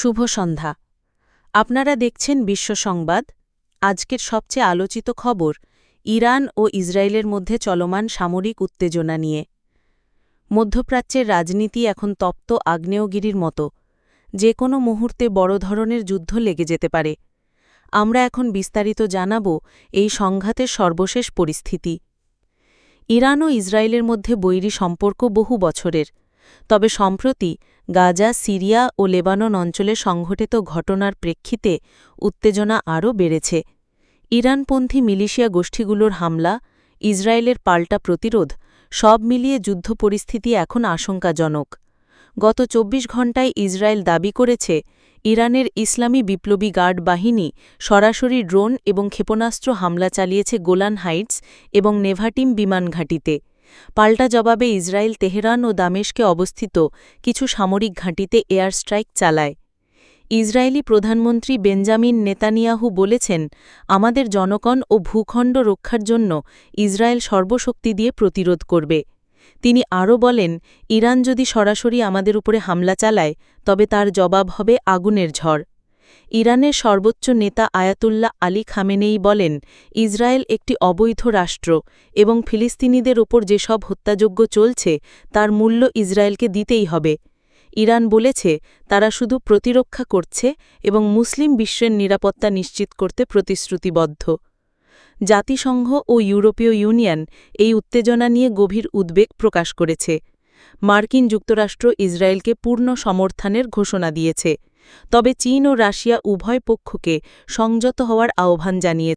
শুভ সন্ধ্যা। আপনারা দেখছেন বিশ্ব সংবাদ। আজকের সবচেয়ে আলোচিত খবর, ইরান ও ইসরায়েলের মধ্যে চলমান সামরিক উত্তেজনা নিয়ে। মধ্যপ্রাচ্যের রাজনীতি এখন তপ্ত আগ্নেয়গিরির মতো। যে কোনো মুহূর্তে বড় ধরনের যুদ্ধ লেগে যেতে পারে। আমরা এখন বিস্তারিত জানাব এই সংঘাতের সর্বশেষ পরিস্থিতি। ইরান ও ইসরায়েলের মধ্যে বৈরী সম্পর্ক বহু বছরের। তবে সম্প্রতি গাজা, সিরিয়া ও লেবানন অঞ্চলে সংঘটিত ঘটনার প্রেক্ষিতে উত্তেজনা আরও বেড়েছে। ইরানপন্থী মিলিশিয়া গোষ্ঠীগুলোর হামলা, ইসরায়েলের পাল্টা প্রতিরোধ, সব মিলিয়ে যুদ্ধ পরিস্থিতি এখন আশঙ্কাজনক। গত ২৪ ঘণ্টায় ইসরায়েল দাবি করেছে, ইরানের ইসলামী বিপ্লবী গার্ড বাহিনী সরাসরি ড্রোন এবং ক্ষেপণাস্ত্র হামলা চালিয়েছে গোলান হাইটস এবং নেভাটিম বিমান ঘাঁটিতে। পাল্টা জবাবে ইসরায়েল তেহরান ও দামেশকে অবস্থিত কিছু সামরিক ঘাঁটিতে এয়ার স্ট্রাইক চালায়। ইসরায়েলি প্রধানমন্ত্রী বেঞ্জামিন নেতানিয়াহু বলেছেন, আমাদের জনগণ ও ভূখণ্ড রক্ষার জন্য ইসরায়েল সর্বশক্তি দিয়ে প্রতিরোধ করবে। তিনি আরও বলেন, ইরান যদি সরাসরি আমাদের উপরে হামলা চালায়, তবে তার জবাব হবে আগুনের ঝড়। ইরানের সর্বোচ্চ নেতা আয়াতুল্লাহ আলী খামেনেই বলেন, ইসরায়েল একটি অবৈধ রাষ্ট্র এবং ফিলিস্তিনিদের ওপর যেসব হত্যাযোগ্য চলছে, তার মূল্য ইসরায়েলকে দিতেই হবে। ইরান বলেছে, তারা শুধু প্রতিরক্ষা করছে এবং মুসলিম বিশ্বের নিরাপত্তা নিশ্চিত করতে প্রতিশ্রুতিবদ্ধ। জাতিসংঘ ও ইউরোপীয় ইউনিয়ন এই উত্তেজনা নিয়ে গভীর উদ্বেগ প্রকাশ করেছে। মার্কিন যুক্তরাষ্ট্র ইসরায়েলকে পূর্ণ সমর্থনের ঘোষণা দিয়েছে। তবে চীন ও রাশিয়া উভয় পক্ষকে সংযত হওয়ার আহ্বান জানিয়েছে।